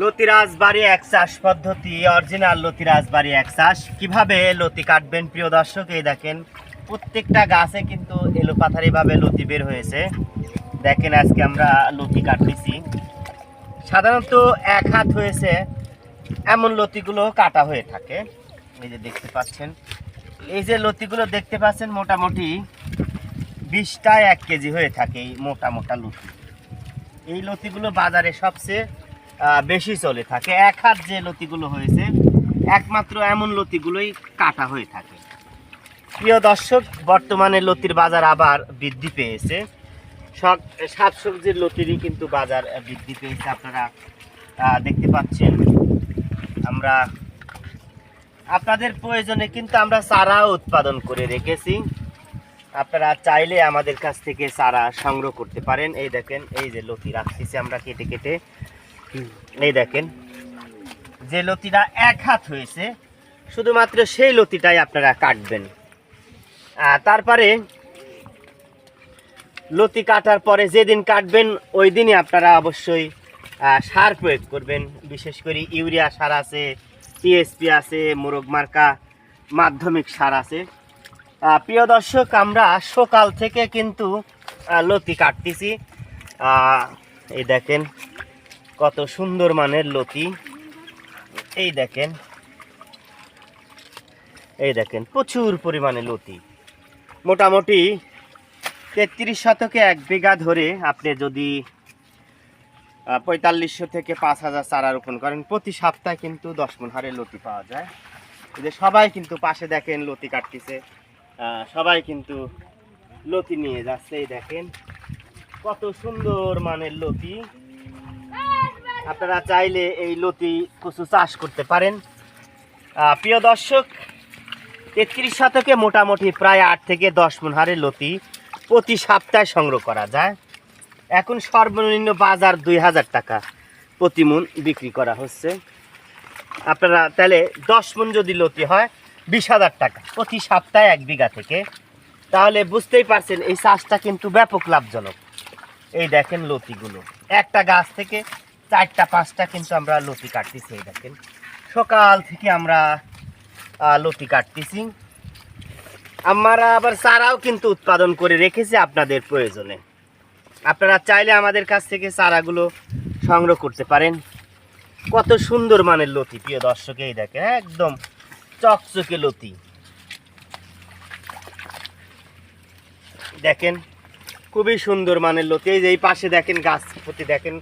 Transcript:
লতিরাজ বাড়ি এক চাষ পদ্ধতি অরিজিনাল লতিরাজ বাড়ি এক চাষ। কীভাবে লতি কাটবেন প্রিয় দর্শক, এই দেখেন, প্রত্যেকটা গাছে কিন্তু এলোপাথারি ভাবে লতি বের হয়েছে। দেখেন, আজকে আমরা লতি কাটতেছি। সাধারণত এক হাত হয়েছে, এমন লতিগুলো কাটা হয়ে থাকে। এই যে দেখতে পাচ্ছেন, এই যে লতিগুলো দেখতে পাচ্ছেন, মোটামুটি বিশটায় এক কেজি হয়ে থাকে এই মোটা মোটা লতি। এই লতিগুলো বাজারে সবচেয়ে বেশি চলে থাকে। এক হাত যে লতিগুলো হয়েছে, একমাত্র এমন লতিগুলোই কাটা হয়ে থাকে। প্রিয় দর্শক, বর্তমানে লতির বাজার আবার বৃদ্ধি পেয়েছে। সব শাকসবজির লতিরই কিন্তু বাজার বৃদ্ধি পেয়েছে। আপনারা দেখতে পাচ্ছেন, আমরা, আপনাদের প্রয়োজনে কিন্তু আমরা চারা উৎপাদন করে রেখেছি। আপনারা চাইলে আমাদের কাছ থেকে চারা সংগ্রহ করতে পারেন। এই দেখেন, এই যে লতি রাখতেছি আমরা কেটে কেটে। এই দেখেন, যে লতিটা এক হাত হয়েছে, শুধুমাত্র সেই লতিটাই আপনারা কাটবেন। তারপরে লতি কাটার পরে যেদিন কাটবেন, ওই দিনই আপনারা অবশ্যই সার প্রয়োগ করবেন। বিশেষ করে ইউরিয়া সার আছে টিএসপি আছে, মোরগ মার্কা, মাধ্যমিক সার আছে। প্রিয় দর্শক, আমরা সকাল থেকে কিন্তু লতি কাটতেছি। এই দেখেন কত সুন্দর মানের লতি। এই দেখেন। এই দেখেন, প্রচুর পরিমাণে লতি। মোটামুটি তেত্রিশ শতকে এক বিঘা ধরে আপনি যদি পঁয়তাল্লিশশো থেকে পাঁচ হাজার চারা রোপণ করেন, প্রতি সপ্তাহে কিন্তু দশ মন হারে লতি পাওয়া যায়। যে সবাই কিন্তু পাশে দেখেন লতি কাটতেছে। সবাই কিন্তু লতি নিয়ে যাচ্ছে, এই দেখেন। কত সুন্দর মানের লতি। আপনারা চাইলে এই লতি কচু চাষ করতে পারেন। প্রিয় দর্শক, তেত্রিশ শতকে মোটামুটি প্রায় আট থেকে দশ মন হারে লতি প্রতি সপ্তাহে সংগ্রহ করা যায়। এখন সর্বনিম্ন বাজার দুই হাজার টাকা প্রতি মন বিক্রি করা হচ্ছে। আপনারা তাহলে দশ মন যদি লতি হয়, বিশ হাজার টাকা প্রতি সপ্তাহে এক বিঘা থেকে। তাহলে বুঝতেই পারছেন, এই চাষটা কিন্তু ব্যাপক লাভজনক। এই দেখেন লতিগুলো। একটা গাছ থেকে চারটা, পাঁচটা কিন্তু আমরা লতি কাটতেছি, এই দেখেন। সকাল থেকে আমরা লতি কাটতেছি। আমরা আবার চারাও কিন্তু উৎপাদন করে রেখেছি আপনাদের প্রয়োজনে। আপনারা চাইলে আমাদের কাছ থেকে চারাগুলো সংগ্রহ করতে পারেন। কত সুন্দর মানের লতি, প্রিয় দর্শক, এই দেখেন, একদম চকচকে লতি। দেখেন, খুবই সুন্দর মানের লতি। এই যে এই পাশে দেখেন, গাছ প্রতি দেখেন।